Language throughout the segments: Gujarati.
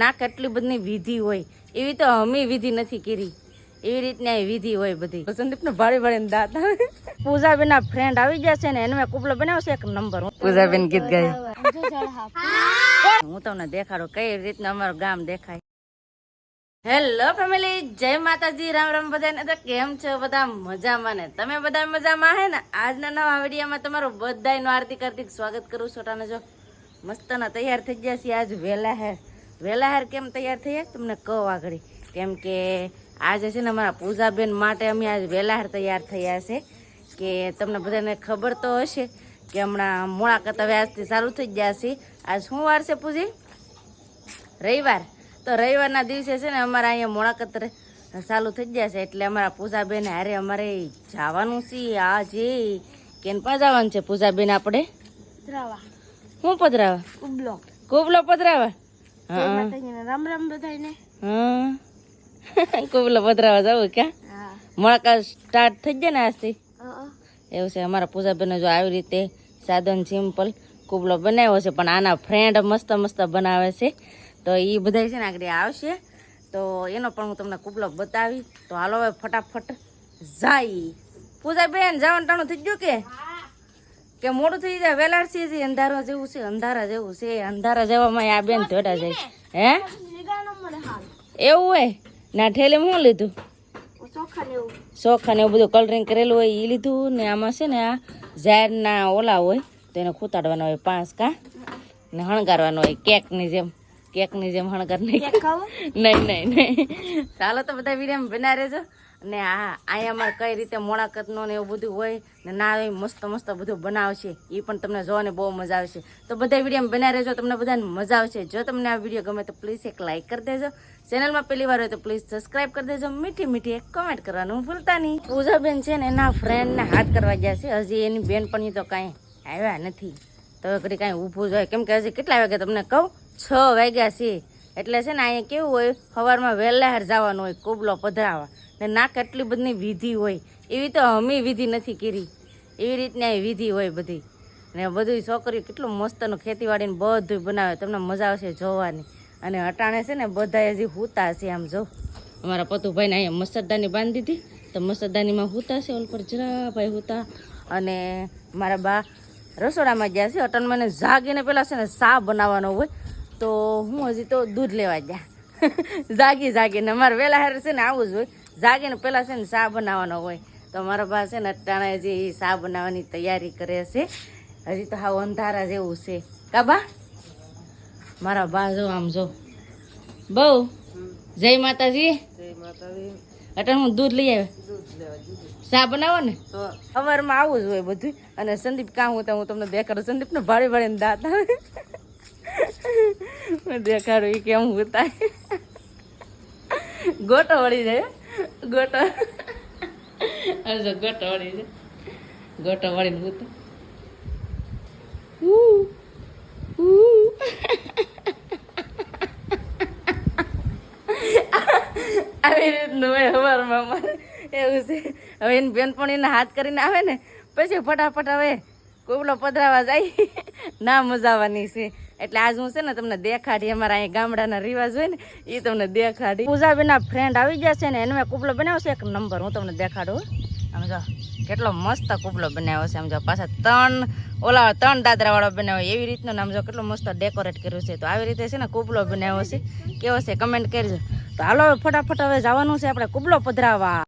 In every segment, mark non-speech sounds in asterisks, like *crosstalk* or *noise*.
ના કેટલી બધી વિધિ હોય એવી તો અમે વિધિ નથી કરી. એવી રીતના વિધિ હોય બધી. સંદીપ ને ભારે ભારે દાંત પૂજાબેન ના ફ્રેન્ડ આવી જશે ને એને કુપલો બનાવશે એક નંબર પૂજાબેન ગીત ગાય. હું તમને દેખાડું કઈ રીતના અમારું ગામ દેખાય. હેલો ફેમિલી જય માતાજી રામ રામ બધાને. તો કેમ છો બધા? મજામાં ને? તમે બધા મજામાં હે ને? આજના નવા વિડીયોમાં તમારું બધાનું આરતી કાર્તિક સ્વાગત કરું છોટાને ટાને જો મસ્તના તૈયાર થઈ ગયા છે આજ વહેલા હેર વહેલા હેર કેમ તૈયાર થયા? તમને કહો આગળ. કેમ કે આજે છે ને અમારા પૂજાબેન માટે અમે આજે વહેલા હેર તૈયાર થયા છે. કે તમને બધાને ખબર તો હશે કે હમણાં મુલાકાત હવે આજથી સારું થઈ ગયા છે. આજ શું વાર છે પૂજી રવિવાર. તો રવિવારના દિવસે છે ને અમારા અહીંયા મુલાકાત રે- ચાલુ થઈ ગયા છે. એટલે અમારા પૂજાબેન હારે અમારે જવાનું છે આજે. કેન પા જવાનું છે પૂજાબેન આપણે? પધરાવા. શું પધરાવા? કુબલો. કુબલો પધરાવા? રામ રામ બધાયને. હા. *laughs* કુબલો પધરાવા જવું ક્યાં? હા. સ્ટાર્ટ થઈ જાય ને આજથી? એવું છે અમારા પૂજાબેને જો આવી રીતે સાદન સિમ્પલ કુબલો બનાવ્યો છે પણ આના ફ્રેન્ડ મસ્ત મસ્ત બનાવે છે. તો એ બધા છે ને આગળ આવશે. તો એનો પણ હું તમને કુબલો બતાવી. તો હાલો હવે ફટાફટ જાય. પૂજાબેન જવાનું ટાણું થઈ ગયું કે? કે મોડું થઈ જાય વેલાડસી છે અંધારા જેવું છે અંધારા જેવું છે અંધારા જેવામાં આ બેન જોડા જાય. હે? એવું હોય? ના ઠેલે શું લીધું? ચોખાને એવું બધું કલરિંગ કરેલું હોય એ લીધું ને આમાં છે ને આ ઝાડના ઓલા હોય તો એને ખૂતાડવાનો હોય પાંચ કા? ને હણગારવાનો હોય કેકની જેમ કેકની જેમ હણગાર નહીં. નહીં નહીં નહીં. ચાલો તો બધા વીડિયો બના રહેજો. ને આ અમારે કઈ રીતે મોળાકતનો ને એવું બધું હોય ને ના હોય, મસ્ત મસ્ત બધું બનાવશે એ પણ તમને જોવાની બહુ મજા આવશે. તો બધા વીડિયો બનાવી રહેજો, તમને બધાને મજા આવશે. જો તમને આ વીડિયો ગમે તો પ્લીઝ એક લાઇક કરી દેજો. ચેનલમાં પહેલી વાર હોય તો પ્લીઝ સબસ્ક્રાઇબ કરી દેજો. મીઠી મીઠી એક કમેન્ટ કરવાનું ભૂલતા નહીં. પૂજાબેન છે ને એના ફ્રેન્ડને હાથ કરવા ગયા છે. હજી એની બેન પણ તો કાંઈ આવ્યા નથી. તો ઘડી કાંઈ ઊભું જ હોય. કેમ કે હજી કેટલા વાગે તમને કહું? છ વાગ્યા છે. એટલે છે ને અહીંયા કેવું હોય? સવારમાં વહેલા હાર જવાનું હોય, કોબલો પધરાવા. ને ના કેટલી બધી વિધિ હોય, એવી તો અમે વિધિ નથી કરી. એવી રીતના એ વિધિ હોય બધી. ને બધું છોકરીઓ કેટલું મસ્તનું ખેતીવાડીને બધું બનાવે, તમને મજા આવશે જોવાની. અને અટાણે છે ને બધા હજી હુતા છે આમ જો. અમારા પતુભાઈને અહીંયા મસરદાની બાંધી દીધી, તો મસરદાનીમાં હુતા છે, ઓલ પર જરા ભાઈ હુતા. અને મારા બા રસોડામાં ગયા છે અટન મને જાગીને પહેલાં છે ને સા બનાવવાનો હોય, તો હું હજી તો દૂધ લેવા ગયા. *laughs* જાગી જાગીને, અમારે વહેલા હારે છે ને આવું જ હોય. જાગીને પેલા છે ને શા બનાવવાનો હોય. તો મારા બા છે ને અટાણે હજી સા બનાવવાની તૈયારી કરે છે. હજી તો હાવ અંધારા જેવું છે. કાબા મારા બા જો આમ જો. બહુ? જય માતાજી. અટણ હું દૂધ લઈ આવે શા બનાવો ને સવારમાં આવું જ હોય બધું. અને સંદીપ કામ હું હું તમને દેખાડું? સંદીપ ને ભારે ભાડે દાંત આવે. *laughs* દેખાડું એ કેમ હું *laughs* ગોટો વળી જાય. હો. ગોટો હજો ગોટો વળી જાય ગોટો વળીને હું આવી રીતનું હોય સવારમાં અમારે. એવું છે. હવે એની બેનપણીને હાથ કરીને આવે ને પછી ફટાફટ હવે કોબલો પધરાવા જાય. ના મજા આવવાની છે. એટલે આજ હું છે ને તમને દેખાડી, અમારા અહીંયા ગામડાના રિવાજ હોય ને એ તમને દેખાડી. પૂજાબેનના ફ્રેન્ડ આવી ગયા છે ને, એને મેં કુબલો બનાવશે એક નંબર હું તમને દેખાડું સમજો કેટલો મસ્ત કુબલો બનાવ્યો છે સમજો પાછા ત્રણ, ઓલા ત્રણ દાદરા વાળો બનાવ્યો, એવી રીતનો નામ જો, કેટલો મસ્ત ડેકોરેટ કર્યું છે. તો આવી રીતે છે ને કુબલો બનાવ્યો છે. કેવો છે? કમેન્ટ કરજો. તો હાલો ફટાફટ હવે જવાનું છે આપણે કુબલો પધરાવા.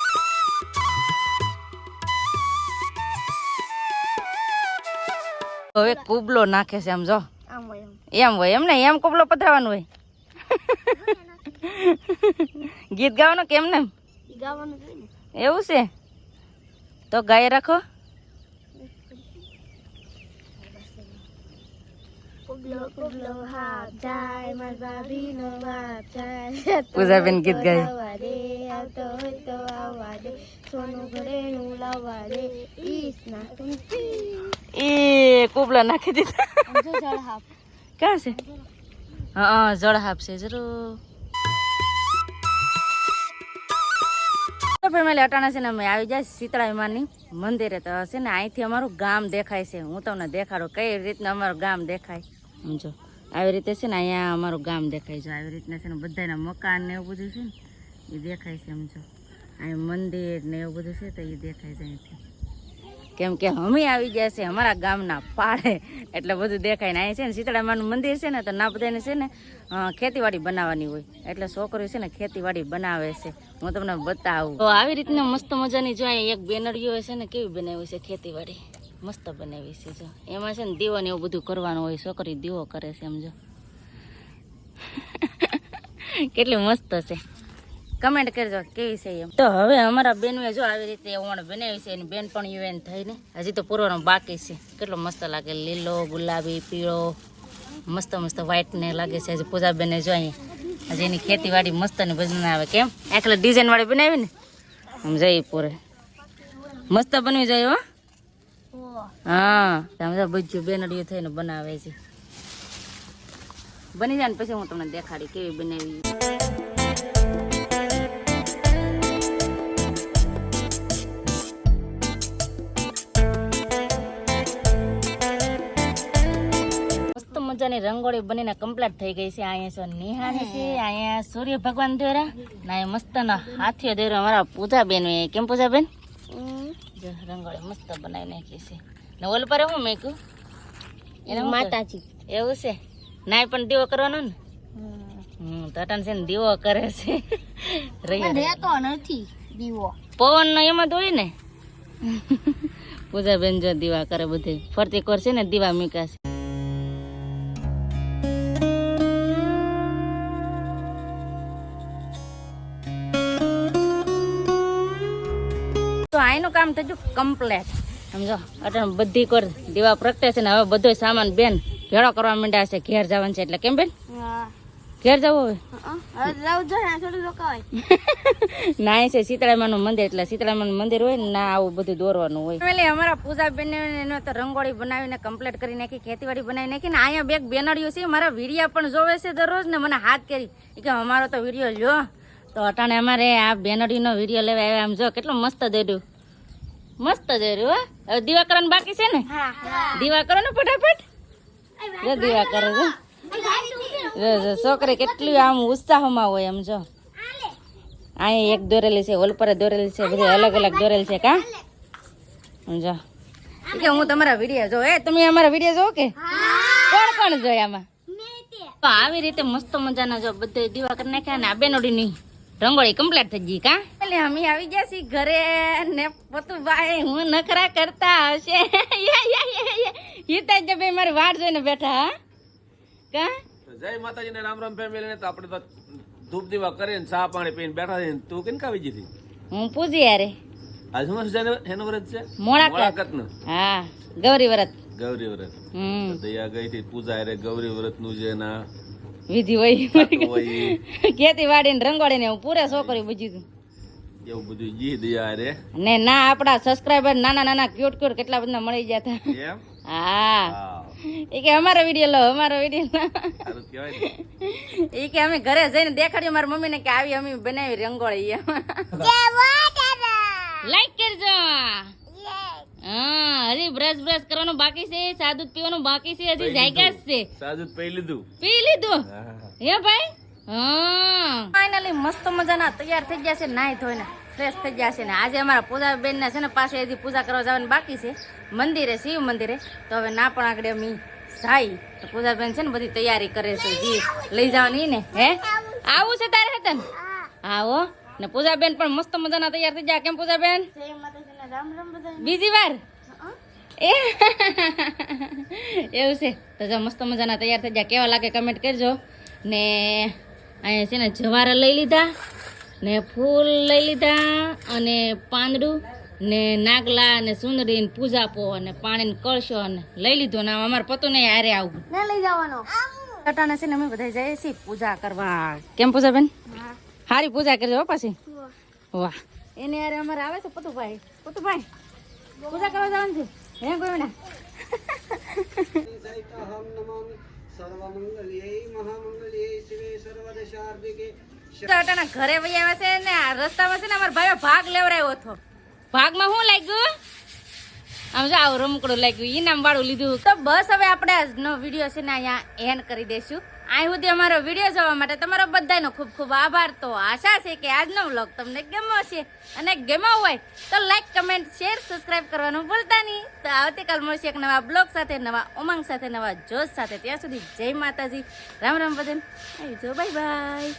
હવે કુબલો નાખે છે, આમ જો. એમ હોય એમ ને એમ કોપલો પધરાવાનું હોય. ગીત ગાવાનું કેમ ને? એવું છે? તો ગાય રાખો. *laughs* પૂજાબેન ગીત ગાય. એ કુબલા નાખી દીધા. ક્યાં છે? હા જળ આપશે જરૂર. ફેમિલી, અટાણા છે ને અમે આવી જાય શીતળા માની મંદિરે. તો છે ને અહીંથી અમારું ગામ દેખાય છે. હું તમને દેખાડું કઈ રીતના અમારું ગામ દેખાય. સમજો આવી રીતે છે ને અહીંયા અમારું ગામ દેખાય છે. આવી રીતના છે ને બધાના મકાન ને એવું બધું છે ને એ દેખાય છે સમજો અહીં મંદિર ને એવું બધું છે તો એ દેખાય છે અહીંથી. કેમ કે અમે આવી ગયા છે, અમારા ગામના પાડે. એટલે બધું દેખાય ને, અહીં છે ને, શીતળામાનું મંદિર છે ને, તો ના બધાને છે ને ખેતીવાડી બનાવવાની હોય. એટલે છોકરીઓ છે ને, ખેતીવાડી બનાવે છે. હું તમને બતાવું. તો આવી રીતના મસ્ત મજાની જો અહીં એક બેનરીઓ છે ને, કેવી બનાવી છે ખેતીવાડી? મસ્ત બનાવી છે જો. એમાં છે ને, દીવો ને એવું બધું કરવાનું હોય, છોકરી દીવો કરે છે એમ જો. *laughs* કેટલી મસ્ત છે. કમેન્ટ કરજો, કેવી છે એમ. તો હવે અમારા બેનએ જો આવી રીતે ઓણ બનાવી છે એની બેન પણ યુએન થઈને હજી તો પૂરવાનો બાકી છે. કેટલો મસ્ત લાગે. લીલો, ગુલાબી, પીળો. મસ્ત મસ્ત વ્હાઈટ ને લાગે છે. હજી પૂજા બેને જો અહીંયા હજી એની ખેતીવાડી મસ્ત ને આવે. કેમ? એકલા ડિઝાઇન વાળી બનાવી ને? આમ જઈ પૂરે. મસ્ત બનવી જાય હો. હા સમજા બધું બેનડીઓ થઈને બનાવે છે. બની જાય ને પછી હું તમને દેખાડી કેવી બનાવી. મજાની રંગોળી બનીને કમ્પ્લીટ થઈ ગઈ છે. અહીંયા છે નિહાળી છે અહીંયા સૂર્ય ભગવાન દોરા ના એ મસ્ત ના હાથીઓ દોરા અમારા પૂજા બેન કેમ પૂજા બેન જો રંગોળી મસ્ત બનાવી નાખી છે. ને ઓલ પર હું મેકું એને માતાજી. એવું છે? નાય પણ દીવો કરવાનો ને? હમ. તટન છે ને દીવો કરે છે. રહી રહેતો નથી દીવો. પવન નો એમાં ધોઈ ને? પૂજા બેન જો દીવા કરે બધે. ફરતી કરશે ને દીવા મીકાશે આનું કામ થઈ ગયું કમ્પ્લેટ સમજો? એટલે બધી કર દીવા પ્રગટે છે ને હવે બધો સામાન બેન ભેળો કરવા માંડ્યા છે. ઘેર જવાનું છે એટલે. કેમ બેન? ઘેર જવું હવે? જો ને *laughs* ના છે સીતળામાનું મંદિર એટલે શીતળામાં મંદિર હોય ને ના આવું બધું દોરવાનું હોય. ફેમિલી અમારા પૂજા બેન એને તો રંગોળી બનાવીને કમ્પ્લીટ કરી નાખી ખેતીવાડી બનાવી નાખી ને અહીંયા બે બેનડીઓ છે મારા વીડિયા પણ જોવે છે દરરોજ ને મને હાથ કરી. કે અમારો તો વીડિયો લ્યો. તો અટાણે અમારે આ બેનડીનો વીડિયો લેવા આવ્યા. આમ જો કેટલો મસ્ત દોર્યું મસ્ત દોર્યું હો. હવે દીવા કરવાનું બાકી છે ને? દીવા કરો ને ફટાફટ? જો દીવા કરો જો જો છોકરી કેટલી આમ ઉત્સાહમાં હોય એમ જો. અહીંયા એક દોરેલી છે ઓલ પર દોરેલી છે બધી અલગ અલગ દોરેલ છે કા? જો. કે હું તમારા વીડિયો જો એ તમે અમારા વીડિયો જો કે? કોણ કોણ જોયા આમાં? તો આવી રીતે મસ્ત મજાના જો બધે દીવા કરી નાખ્યા ને આ બેનોડીની. રંગોળી કમ્પ્લીટ થઈ ગઈ કા? એટલે અમે આવી ગયા છીએ ઘરે ને પતુભાઈ હું નખરા કરતા હશે. હિતા જ ભાઈ મારી વાટ જોઈને બેઠા હા? કા? જય માતાજી ને રામ રામ ફેમિલી ને તો આપણે તો ધૂપ દીવા કરીને ચા પાણી પીને બેઠા છે તું કેમ કાવી જીધી હું પૂજી યારે આજ શું છે એનું- વ્રત છે? મોળાકતનું હા ગૌરી વ્રત. ગૌરી વ્રત. હમ. દયા ગઈ થી પૂજા અરે ગૌરી વ્રતનું જે ના વિધિ હોય. ખેતી વાડી ને રંગોળી ને હું પૂરે છોકરી બુજી એવું બધું જી દયા ને ના આપડા સબસ્ક્રાઈબર નાના નાના ક્યુટ ક્યુટ કેટલા બધા મળી ગયા હતા. હા. એ કે અમારો વીડિયો લો અમારો વીડિયો એ કે અમે ઘરે જઈને દેખાડ્યું મારી મમ્મીને કે આવી અમે બનાવી રંગોળી લાઈક કરજો. હા હજી બ્રશ બ્રશ કરવાનું બાકી છે સાદું જ પીવાનું બાકી છે હજી જાયગા જ છે? જ પી લીધું. પી લીધું? હે ભાઈ? હા. ફાઇનલી મસ્ત મજાના તૈયાર થઈ ગયા છે નાઈ ધોઈને ફ્રેશ થઈ ગયા છે ને. આજે અમારા પૂજા બેન ને છે ને પાસે હજી પૂજા કરવા જવાની બાકી છે. મંદિરે શિવ મંદિરે. તો હવે ના પણ આગળ અમે જાય. તો પૂજા બેન છે ને બધી તૈયારી કરે છે જી. લઈ જવાની ને હે? આવું છે તારે હેતન આવો. ને પૂજા બેન પણ મસ્ત મજાના તૈયાર થઈ ગયા. કેમ પૂજા બેન જય માતાજીના રામ રામ બધા બીજી વાર? એ? એવું છે. તો જો મસ્ત મજાના તૈયાર થઈ જાય કેવા લાગે કમેન્ટ કરજો. ને અહીંયા છે ને જવારા લઈ લીધા ને ફૂલ લઈ લીધા અને પાંદડું ને નાગલા ને સુંદરી ને પૂજાપો અને પાણી કળશો અને લઈ લીધો. ને અમારે પતું નહીં હારે આવું. ના લઈ જવાનો. અટાણે છે ને અમે બધા જઈએ છીએ પૂજા કરવા. કેમ પૂજા બેન? સારી પૂજા કરજો પાછી. વાહ. એને યાર અમારે આવે છે પતુભાઈ. પતુભાઈ, પૂજા કરવા જવાનું છે? હે અટાણા ઘરે વહી છે ને રસ્તામાં છે ને અમારા ભાઈઓ ભાગ લેવડાવ્યો હતો. ભાગમાં શું લાગ્યું? આમ જો આવું રમકડું લાગ્યું ઈનામ વાળું લીધું. તો બસ હવે આપણે આજનો વીડિયો છે ને અહીંયા એન્ડ કરી દઈશું. અહીં સુધી અમારો વીડિયો જોવા માટે તમારો બધાનો ખૂબ ખૂબ આભાર. તો આશા છે કે આજનો વ્લોગ તમને ગમ્યો છે અને ગમ્યો હોય તો લાઈક કમેન્ટ શેર સબસ્ક્રાઇબ કરવાનું ભૂલતા નહીં. તો આવતીકાલ મળશે એક નવા બ્લોગ સાથે, નવા ઉમંગ સાથે, નવા જોશ સાથે. ત્યાં સુધી જય માતાજી. રામ રામ બધન આવી જો બાય બાય